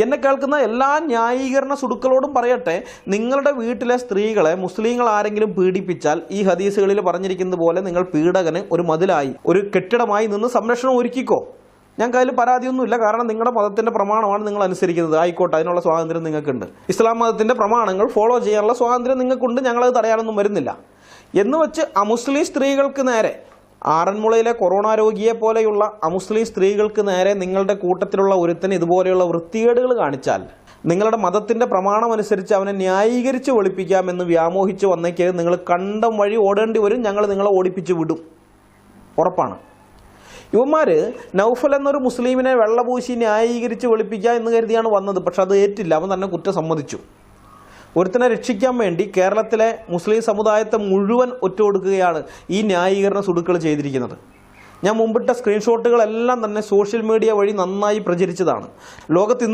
എന്നെ കേൾക്കുന്ന എല്ലാ ന്യായീകരണ സുടുക്കളോടും പറയട്ടെ നിങ്ങളുടെ വീട്ടിലെ സ്ത്രീകളെ മുസ്ലിങ്ങൾ ആരെങ്കിലും പീഡിപ്പിച്ചാൽ ഈ ഹദീസുകളിൽ പറഞ്ഞിരിക്കുന്നത് പോലെ നിങ്ങൾ പീഡകന് ഒരു മതിലായി ഒരു കെട്ടിടമായി നിന്ന് സംരക്ഷണം ഒരുക്കിക്കോ. ഞാൻ അതിൽ പരാതിയൊന്നുമില്ല കാരണം നിങ്ങളുടെ മതത്തിന്റെ പ്രമാണമാണ് നിങ്ങൾ അനുസരിക്കുന്നത്. ആയിക്കോട്ടെ അതിനുള്ള സ്വാതന്ത്ര്യം നിങ്ങൾക്കുണ്ട്. ഇസ്ലാം മതത്തിന്റെ പ്രമാണങ്ങൾ ഫോളോ ചെയ്യാനുള്ള സ്വാതന്ത്ര്യം നിങ്ങൾക്കുണ്ട് ഞങ്ങളത് തടയാനൊന്നും വരുന്നില്ല. എന്ന് വെച്ച് അമുസ്ലിം സ്ത്രീകൾക്ക് നേരെ ആറന്മുളയിലെ കൊറോണ രോഗിയെ പോലെയുള്ള അമുസ്ലിം സ്ത്രീകൾക്ക് നേരെ നിങ്ങളുടെ കൂട്ടത്തിലുള്ള ഒരുത്തൻ ഇതുപോലെയുള്ള വൃത്തികേടുകൾ കാണിച്ചാൽ നിങ്ങളുടെ മതത്തിന്റെ പ്രമാണമനുസരിച്ച് അവനെ ന്യായീകരിച്ച് ഒളിപ്പിക്കാമെന്ന് വ്യാമോഹിച്ച് വന്നേക്ക് നിങ്ങൾ കണ്ടം വഴി ഓടേണ്ടി വരും ഞങ്ങൾ നിങ്ങളെ ഓടിപ്പിച്ച് വിടും. ഉറപ്പാണ്. ഇവന്മാർ നൗഫൽ എന്നൊരു മുസ്ലിമിനെ വെള്ളപൂശി ന്യായീകരിച്ച് വെളുപ്പിക്കുക എന്ന് കരുതിയാണ് വന്നത് പക്ഷെ അത് ഏറ്റില്ല. അവൻ തന്നെ കുറ്റം സമ്മതിച്ചു. ഒരുത്തനെ രക്ഷിക്കാൻ വേണ്ടി കേരളത്തിലെ മുസ്ലിം സമുദായത്തെ മുഴുവൻ ഒറ്റുകൊടുക്കുകയാണ് ഈ ന്യായീകരണ സുടുക്കൾ ചെയ്തിരിക്കുന്നത്. ഞാൻ മുമ്പിട്ട സ്ക്രീൻഷോട്ടുകളെല്ലാം തന്നെ സോഷ്യൽ മീഡിയ വഴി നന്നായി പ്രചരിച്ചതാണ്. ലോകത്ത്